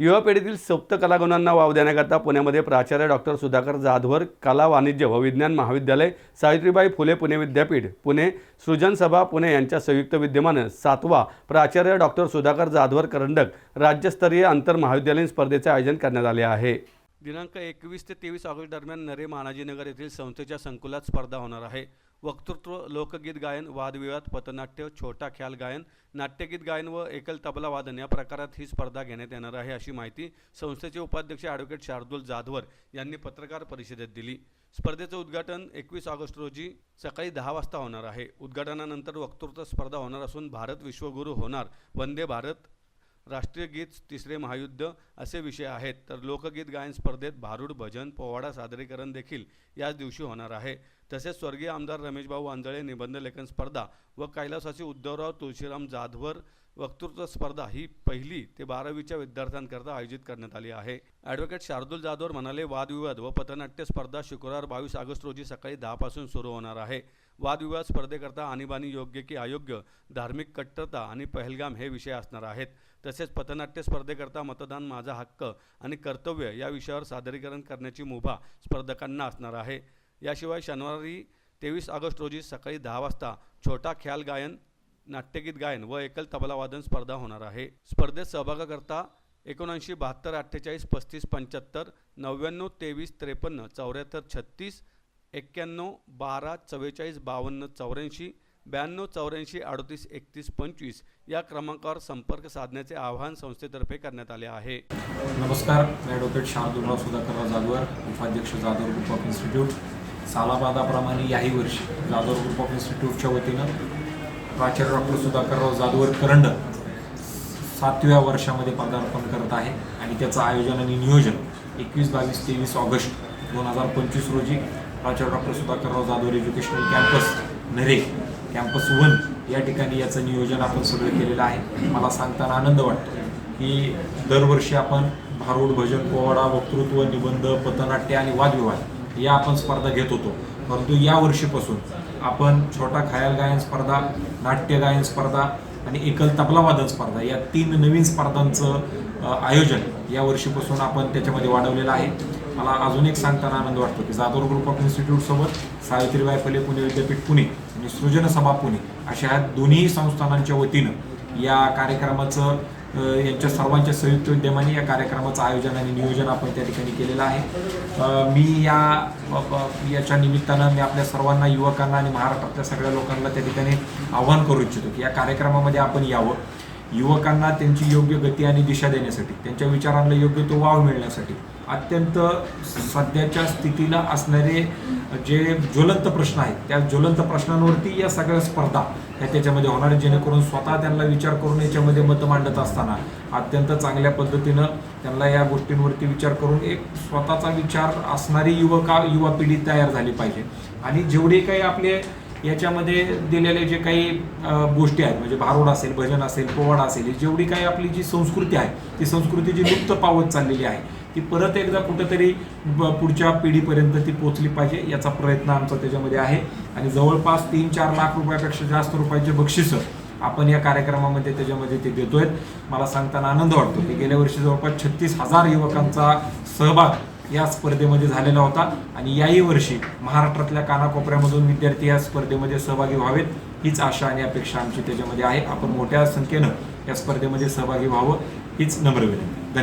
युवा पिढीतील सुप्त कलागुणांना वाव देण्याकरता पुण्यामध्ये प्राचार्य डॉक्टर सुधाकर जाधवर कला वाणिज्य व विज्ञान महाविद्यालय सावित्रीबाई फुले पुणे विद्यापीठ पुणे सृजन सभा पुणे यांच्या संयुक्त विद्यमानं सातवा प्राचार्य डॉक्टर सुधाकर जाधवर करंडक राज्यस्तरीय आंतर महाविद्यालयीन स्पर्धेचे आयोजन करण्यात आले आहे. दिनांक एकवीस ते तेवीस ऑगस्ट दरम्यान नरे मानाजीनगर येथील संस्थेच्या संकुलात स्पर्धा होणार आहे. वक्तृत्व लोकगीत गायन वादविवाद पथनाट्य छोटा ख्याल गायन नाट्यगीत गायन व एकल तबला वादन या प्रकारात ही स्पर्धा घेण्यात येणार आहे अशी माहिती संस्थेचे उपाध्यक्ष ॲडव्होकेट शार्दूल जाधवर यांनी पत्रकार परिषदेत दिली. स्पर्धेचं उद्घाटन एकवीस ऑगस्ट रोजी सकाळी दहा वाजता होणार आहे. उद्घाटनानंतर वक्तृत्व स्पर्धा होणार असून भारत विश्वगुरू होणार. वंदे भारत. राष्ट्रीय गीत तिसरे महायुद्ध असे विषय आहेत. तर लोकगीत गायन स्पर्धेत भारूड भजन पोवाडा सादरीकरण देखील याच दिवशी होणार आहे. तसेच स्वर्गीय आमदार रमेशभाऊ आंधळे निबंध लेखन स्पर्धा व कैलासाची उद्धवराव तुळशीराम जाधवर वक्तृत्व स्पर्धा ही पहिली ते बारावीच्या विद्यार्थ्यांकरता आयोजित करण्यात आली आहे. ॲडव्होकेट शार्दूल जाधवर म्हणाले वादविवाद व पथनाट्य स्पर्धा शुक्रवार बावीस ऑगस्ट रोजी सकाळी दहापासून सुरू होणार आहे. वादविवाद स्पर्धेकरता आणीबाणी योग्य की अयोग्य धार्मिक कट्टरता आणि पहलगाम हे विषय असणार आहेत. तसेच पथनाट्य स्पर्धेकरता मतदान माझा हक्क आणि कर्तव्य या विषयावर सादरीकरण करण्याची मुभा स्पर्धकांना असणार आहे. याशिवाय शनिवारी तेवीस ऑगस्ट रोजी सकाळी दहा वाजता छोटा ख्याल गायन नाट्यगीत गायन व एकल तबलावादन स्पर्धा होणार आहे. स्पर्धेत सहभागाकरता एकोणऐंशी बहात्तर अठ्ठेचाळीस पस्तीस पंच्याहत्तर नव्याण्णव तेवीस त्रेपन्न चौऱ्याहत्तर छत्तीस एक्क्याण्णव बारा चव्वेचाळीस बावन्न चौऱ्याऐंशी ब्याण्णव चौऱ्याऐंशी अडतीस एकतीस पंचवीस या क्रमांकावर संपर्क साधण्याचे आवाहन संस्थेतर्फे करण्यात आले आहे. नमस्कार मी ॲडव्होकेट शार्दुलराव सुधाकरराव जाधवर उपाध्यक्ष जाधव ग्रुप ऑफ इन्स्टिट्यूट सालाबादाप्रमाणे याही वर्षी जाधव ग्रुप ऑफ इन्स्टिट्यूटच्या वतीनं प्राचार्य डॉक्टर सुधाकरराव जाधवर करंड सातव्या वर्षामध्ये पदार्पण करत आहे आणि त्याचं आयोजन आणि नियोजन एकवीस बावीस तेवीस ऑगस्ट दोन हजार पंचवीस रोजी प्राचार्य doctor Sudhakarrao Jadhav educational campus Narhe campus one या ठिकाणी याचं नियोजन आपण सगळं केलेलं आहे. मला सांगताना आनंद वाटतो की दरवर्षी आपण भारूड भजन पोवाडा वक्तृत्व निबंध पथनाट्य आणि वादविवाद या आपण स्पर्धा घेत होतो. परंतु या वर्षीपासून आपण छोटा खयाल गायन स्पर्धा नाट्य गायन स्पर्धा आणि एकल तबला वादन स्पर्धा या तीन नवीन स्पर्धांचं आयोजन या वर्षीपासून आपण त्याच्यामध्ये वाढवलेलं आहे. मला अजून एक सांगताना आनंद वाटतो की जाधव ग्रुप ऑफ इन्स्टिट्यूटसोबत सावित्रीबाई फुले पुणे विद्यापीठ पुणे आणि सृजन सभा पुणे अशा ह्या दोन्ही संस्थानांच्या वतीनं या कार्यक्रमाचं यांच्या सर्वांच्या संयुक्त विद्यमाने या कार्यक्रमाचं आयोजन आणि नियोजन आपण त्या ठिकाणी केलेलं आहे. मी या याच्या निमित्तानं मी आपल्या सर्वांना युवकांना आणि महाराष्ट्रातल्या सगळ्या लोकांना त्या ठिकाणी आव्हान करू इच्छितो की या कार्यक्रमामध्ये आपण यावं. युवकांना त्यांची योग्य गती आणि दिशा देण्यासाठी त्यांच्या विचारांना योग्य तो वाव मिळण्यासाठी अत्यंत सध्याच्या स्थितीला असणारे जे ज्वलंत प्रश्न आहेत त्या ज्वलंत प्रश्नांवरती या सगळ्या स्पर्धा ह्या त्याच्यामध्ये होणार जेणेकरून स्वतः त्यांना विचार करून याच्यामध्ये मतं मांडत असताना अत्यंत चांगल्या पद्धतीनं त्यांना या गोष्टींवरती विचार करून एक स्वतःचा विचार असणारी युवका युवा पिढी तयार झाली पाहिजे. आणि जेवढे काही आपले याच्यामध्ये दिलेले जे काही गोष्टी आहेत म्हणजे भारुड असेल भजन असेल पोवाडा असेल जेवढी काही आपली जी संस्कृती आहे ती संस्कृती जी लुप्त पावत चाललेली आहे ती परत एकदा कुठंतरी ब- पुढच्या पिढीपर्यंत ती पोचली पाहिजे याचा प्रयत्न आमचा त्याच्यामध्ये आहे. आणि जवळपास तीन चार लाख रुपयापेक्षा जास्त रुपयाचे बक्षिसं आपण या कार्यक्रमामध्ये त्याच्यामध्ये ते देतोय मला सांगताना आनंद वाटतो की गेल्या वर्षी जवळपास छत्तीस हजार युवकांचा सहभाग या स्पर्धेमध्ये झालेला होता. आणि याही वर्षी महाराष्ट्रातल्या कानाकोपऱ्यामधून विद्यार्थी या स्पर्धेमध्ये सहभागी व्हावेत हीच आशा आणि अपेक्षा आमची त्याच्यामध्ये आहे. आपण मोठ्या संख्येनं या स्पर्धेमध्ये सहभागी व्हावं हीच नम्र विनंती. धन्यवाद.